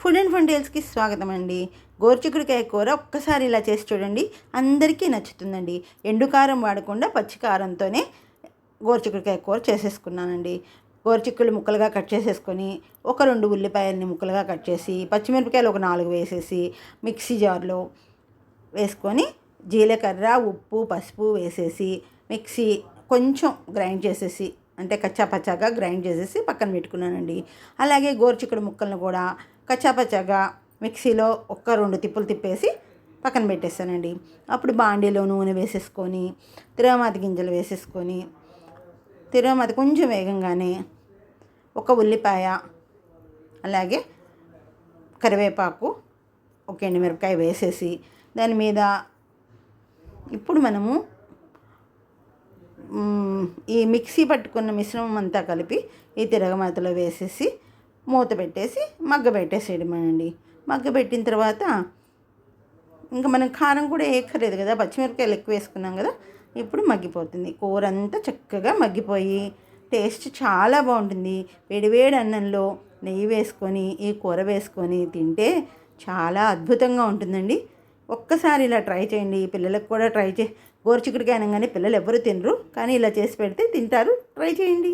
Food and ఫండేల్స్కి డేల్స్కి స్వాగతం అండి గోరుచిక్కుడుకాయ కూర ఒక్కసారి ఇలా చేసి చూడండి అందరికీ నచ్చుతుందండి. ఎండు కారం వాడకుండా పచ్చి కారంతోనే గోరుచిక్కుడుకాయ కూర చేసేసుకున్నానండి. గోరుచిక్కులు ముక్కలుగా కట్ చేసేసుకొని ఒక రెండు ఉల్లిపాయల్ని ముక్కలుగా కట్ చేసి పచ్చిమిరపకాయలు ఒక నాలుగు వేసేసి మిక్సీ జార్లో వేసుకొని జీలకర్ర ఉప్పు పసుపు వేసేసి మిక్సీ కొంచెం గ్రైండ్ చేసేసి అంటే కచ్చా పచ్చాగా గ్రైండ్ చేసేసి పక్కన పెట్టుకున్నానండి. అలాగే గోరుచిక్కుడు ముక్కలను కూడా కచ్చాపచ్చాగా మిక్సీలో ఒక్క రెండు తిప్పులు తిప్పేసి పక్కన పెట్టేస్తానండి. అప్పుడు బాండీలో నూనె వేసేసుకొని తిరగమాత గింజలు వేసేసుకొని తిరుమతి కొంచెం వేగంగానే ఒక ఉల్లిపాయ అలాగే కరివేపాకు ఒక ఎండుమిరపకాయ వేసేసి దాని మీద ఇప్పుడు మనము ఈ మిక్సీ పట్టుకున్న మిశ్రమం అంతా కలిపి ఈ తిరగమాతలో వేసేసి మూత పెట్టేసి మగ్గ పెట్టేసేయడమేనండి. మగ్గ పెట్టిన తర్వాత ఇంకా మనం కారం కూడా వేయక్కర్లేదు కదా పచ్చిమిరపకాయలు ఎక్కువ వేసుకున్నాం కదా ఇప్పుడు మగ్గిపోతుంది. కూర అంతా చక్కగా మగ్గిపోయి టేస్ట్ చాలా బాగుంటుంది. వేడివేడి అన్నంలో నెయ్యి వేసుకొని ఈ కూర వేసుకొని తింటే చాలా అద్భుతంగా ఉంటుందండి. ఒక్కసారి ఇలా ట్రై చేయండి. పిల్లలకు కూడా ట్రై చే గోరుచిక్కుడికాయ అనగానే పిల్లలు ఎవరు తినరు కానీ ఇలా చేసి పెడితే తింటారు. ట్రై చేయండి.